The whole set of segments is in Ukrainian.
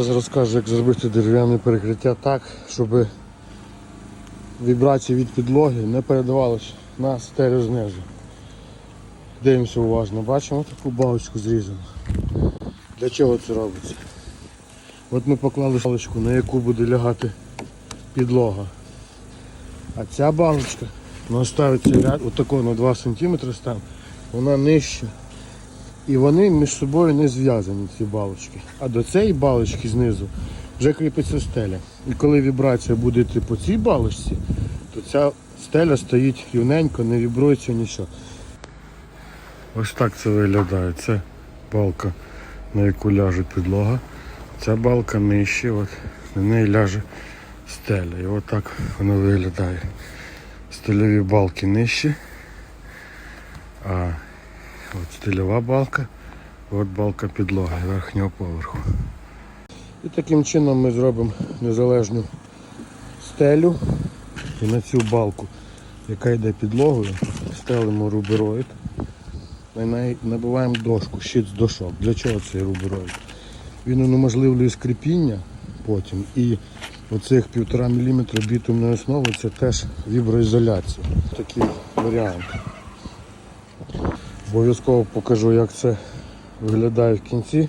Зараз розкажу, як зробити дерев'яне перекриття так, щоб вібрації від підлоги не передавалися на стелю знизу. Дивимося уважно, бачимо таку балочку зрізану. Для чого це робиться? От ми поклали балочку, на яку буде лягати підлога. А ця балочка вона ставиться ряд, отако на 2 см стан, вона нижча. І вони між собою не зв'язані, ці балочки. А до цієї балочки знизу вже кріпиться стеля. І коли вібрація буде йти по цій балочці, то ця стеля стоїть рівненько, не вібрується нічого. Ось так це виглядає. Це балка, на яку ляже підлога. Ця балка нижче, от, на неї ляже стеля. І от так воно виглядає. Стельові балки нижче. А от стильова балка, от балка підлоги верхнього поверху. І таким чином ми зробимо незалежну стелю і на цю балку, яка йде підлогою, стелимо рубероїд. Неї набиваємо дошку, щит з дошок. Для чого цей рубероїд? Він унеможливлює скріпіння потім і оцих півтора міліметра бітумної основи це теж віброізоляція. Такий варіант. Обов'язково покажу, як це виглядає в кінці.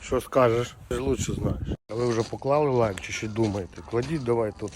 Що скажеш? Ти ж лучше знаєш. А ви вже поклали лайм чи ще думаєте? Кладіть давай тут.